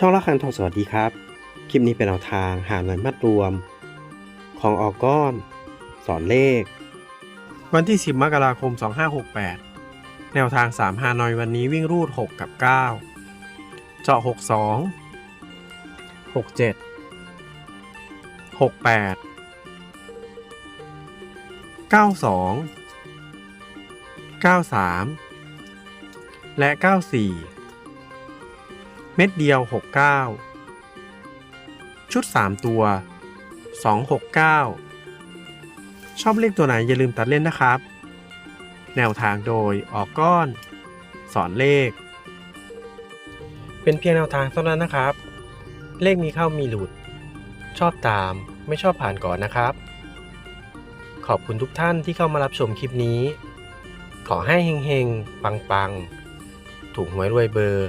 ช่องละคันทองสวัสดีครับ คลิปนี้เป็นแนวทางหาหน่วยมัดรวม ของออกก้อน สอนเลข วันที่ 10 มกราคม 2568 แนวทาง3ฮานอยวันนี้วิ่งรูด 6 กับ 9 เจาะ 62 67 68 92 93 และ 94 เม็ดเดียว 69 ชุด 3 ตัว 269 ชอบเลขตัวไหนอย่าลืมตัดเล่นนะครับ แนวทางโดยออกก้อน สอนเลข เป็นเพียงแนวทางเท่านั้นนะครับ เลขมีเข้ามีหลุด ชอบตามไม่ชอบผ่านก่อนนะครับ ขอบคุณทุกท่านที่เข้ามารับชมคลิปนี้ ขอให้เฮงๆ ปังๆ ถูกหวยรวยเบอร์